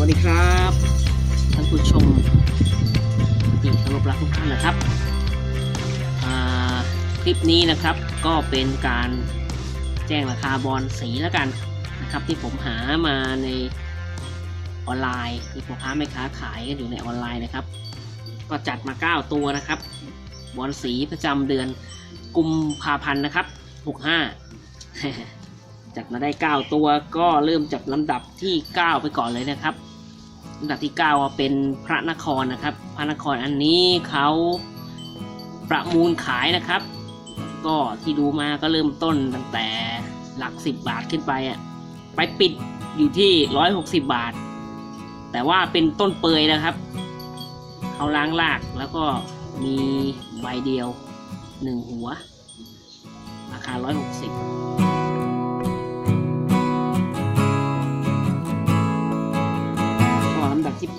วัสดีครับท่านผู้ชมที่เคารพรักทุกท่านนะครับคลิปนี้นะครับก็เป็นการแจ้งราคาบอลสีแล้วกันนะครับ ที่ผมหามาในออนไลน์ที่พ่อค้าแม่ค้าขายกันอยู่ในออนไลน์นะครับ ก็จัดมา 9 ตัวนะครับ บอลสีประจำเดือนกุมภาพันธ์นะครับ65จัดมาได้ 9 ตัวก็เริ่มจากลำดับที่ 9 ไปก่อนเลยนะครับ ลำดับที่ 9 เป็นพระนครนะครับ พระนครอันนี้เขาประมูลขายนะครับ ก็ที่ดูมาก็เริ่มต้นตั้งแต่หลัก 10 บาทขึ้นไปอะไปปิดอยู่ที่ 160 บาท แต่ว่าเป็นต้นเปยนะครับเขาล้างลากแล้วก็มีใบเดียวหนึ่งหัว ราคา 160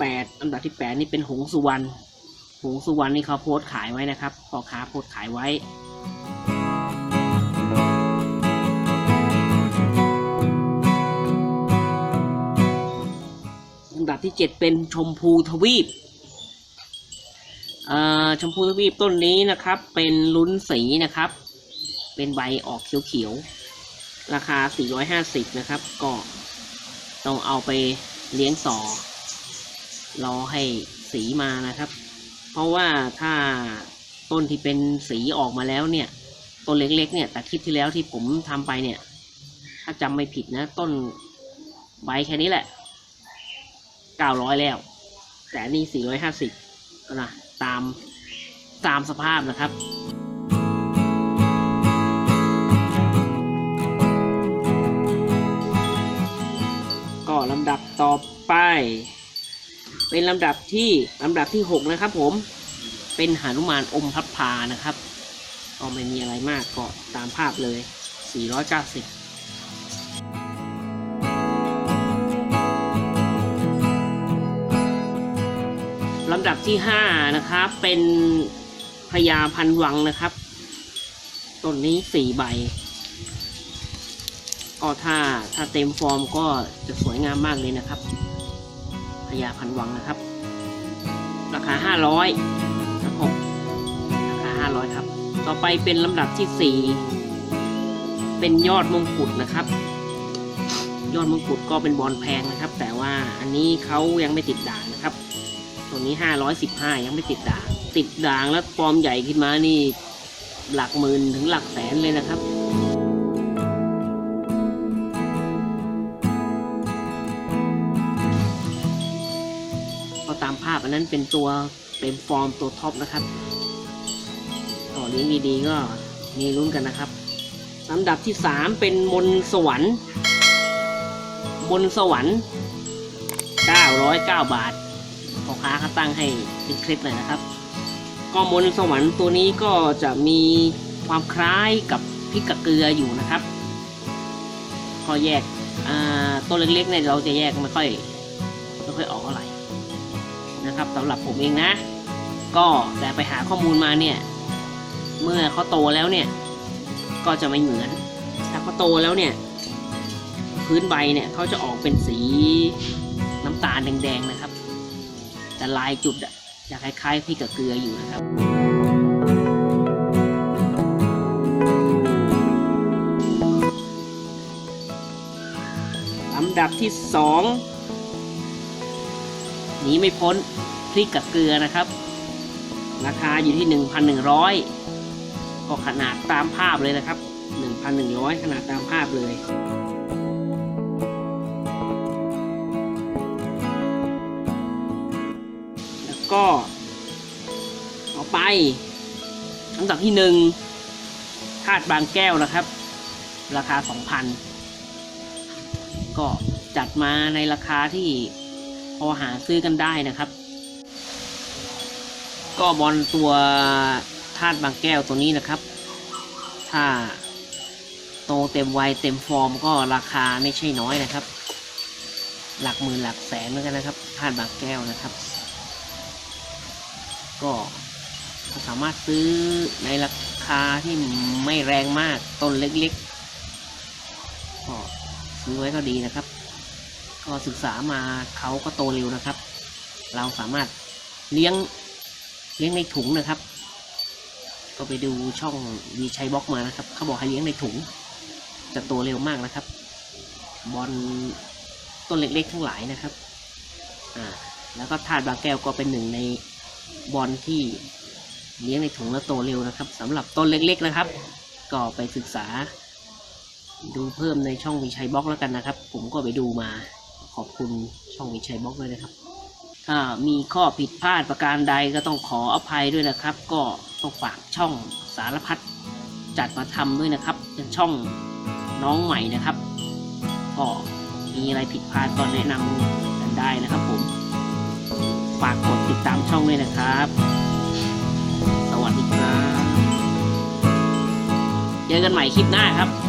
ลำดับที่8ลำดับที่8นี่เป็นหงสุวรรณหงสุวรรณนี่เขาโพสต์ขายไว้นะครับพ่อค้าโพสต์ขายไว้ลำดับที่7เป็นชมพูทวีปชมพูทวีปต้นนี้นะครับ เป็นลุ้นสีนะครับ เป็นใบออกเขียวๆ ราคา 450 นะครับ ก็ต้องเอาไปเลี้ยงสอ รอให้สีมานะครับ เพราะว่าถ้าต้นที่เป็นสีออกมาแล้วเนี่ย ต้นเล็กๆเนี่ยแต่คลิปที่แล้วที่ผมทำไปเนี่ย ถ้าจำไม่ผิดนะ ต้นใบแค่นี้แหละ900แล้ว แต่อันนี่450นะตามตามสภาพนะครับก็ลำดับต่อไป เป็นลำดับที่ลำดับที่ 6 นะครับผมเป็นหานุมานอมพับพานะครับก็ไม่มีอะไรมากก็ตามภาพเลย 490ลำดับที่5นะครับเป็นพญาพันวังนะครับต้นนี้สี่ใบ ก็ถ้าถ้าเต็มฟอร์มก็จะสวยงามมากเลยนะครับ พญาพันวังนะครับ ราคา 500ครับผมราคา 500 ครับ ต่อไปเป็นลำดับที่ 4 เป็นยอดมงกุฎนะครับ ยอดมงกุฎก็เป็นบอลแพงนะครับ แต่ว่าอันนี้เขายังไม่ติดด่างนะครับ ตัวนี้ 515 ยังไม่ติดด่าง ติดด่างแล้วฟอร์มใหญ่ขึ้นมานี่หลักหมื่นถึงหลักแสนเลยนะครับ ภาพอันนั้นเป็นตัวเป็นฟอร์มตัวท็อปนะครับต่อเลี้ยงดีๆก็มีลุ้นกันนะครับลำดับที่ 3 เป็นมนสวรรค์ มนสวรรค์ 909 บาทพ่อค้าเขาตั้งให้เป็นคล็ดเลยนะครับ ก็มนสวรรค์ตัวนี้ก็จะมีความคล้ายกับพริกกะเกลืออยู่นะครับก็แยกต้นเล็กๆเนี่ยเราจะแยกไม่ค่อยไม่ค่อยออกเท่าไหร่ นะครับสำหรับผมเองนะ ก็แต่ไปหาข้อมูลมาเนี่ย เมื่อเขาโตแล้วเนี่ย ก็จะไม่เหมือน ถ้าเขาโตแล้วเนี่ย พื้นใบเนี่ยเขาจะออกเป็นสีน้ำตาลแดงๆนะครับ แต่ลายจุดอะจะคล้ายๆพริกกับเกลืออยู่นะครับลำดับที่สอง หนีไม่พ้นพริกกับเกลือนะครับ ราคาอยู่ที่ 1,100 ก็ขนาดตามภาพเลยนะครับ 1,100 ขนาดตามภาพเลยแล้วก็ต่อไปลำดับที่หนึ่งธาตุบางแก้วนะครับ ราคา 2,000 ก็จัดมาในราคาที่ พอหาซื้อกันได้นะครับ ก็บอลตัวธาตุบางแก้วตัวนี้นะครับ ถ้าโตเต็มวัยเต็มฟอร์มก็ราคาไม่ใช่น้อยนะครับ หลักหมื่นหลักแสนเหมือนกันนะครับธาตุบางแก้วนะครับ ก็สามารถซื้อในราคาที่ไม่แรงมากต้นเล็กๆก็ซื้อไว้ก็ดีนะครับ ก็ศึกษามาเขาก็โตเร็วนะครับ เราสามารถเลี้ยงเลี้ยงในถุงนะครับ ก็ไปดูช่องวีชัยบล็อกมานะครับ เขาบอกให้เลี้ยงในถุง จะโตเร็วมากนะครับ บอลต้นเล็กๆทั้งหลายนะครับอ่าแล้วก็ธาตุบางแก้วก็เป็นหนึ่งในบอลที่เลี้ยงในถุงแล้วโตเร็วนะครับสำหรับต้นเล็กๆนะครับ ก็ไปศึกษาดูเพิ่มในช่องวิชัยบล็อกแล้วกันนะครับ ผมก็ไปดูมา อบคุณช่องวิชัยบล็อกด้วยนะครับ ถ้ามีข้อผิดพลาดประการใดก็ต้องขออภัยด้วยนะครับ ก็ต้องฝากช่องสารพัดจัดมาทำด้วยนะครับเป็นช่องน้องใหม่นะครับ ก็มีอะไรผิดพลาดก็แนะนำกันได้นะครับผม ฝากกดติดตามช่องด้วยนะครับ สวัสดีครับ เจอกันใหม่คลิปหน้าครับ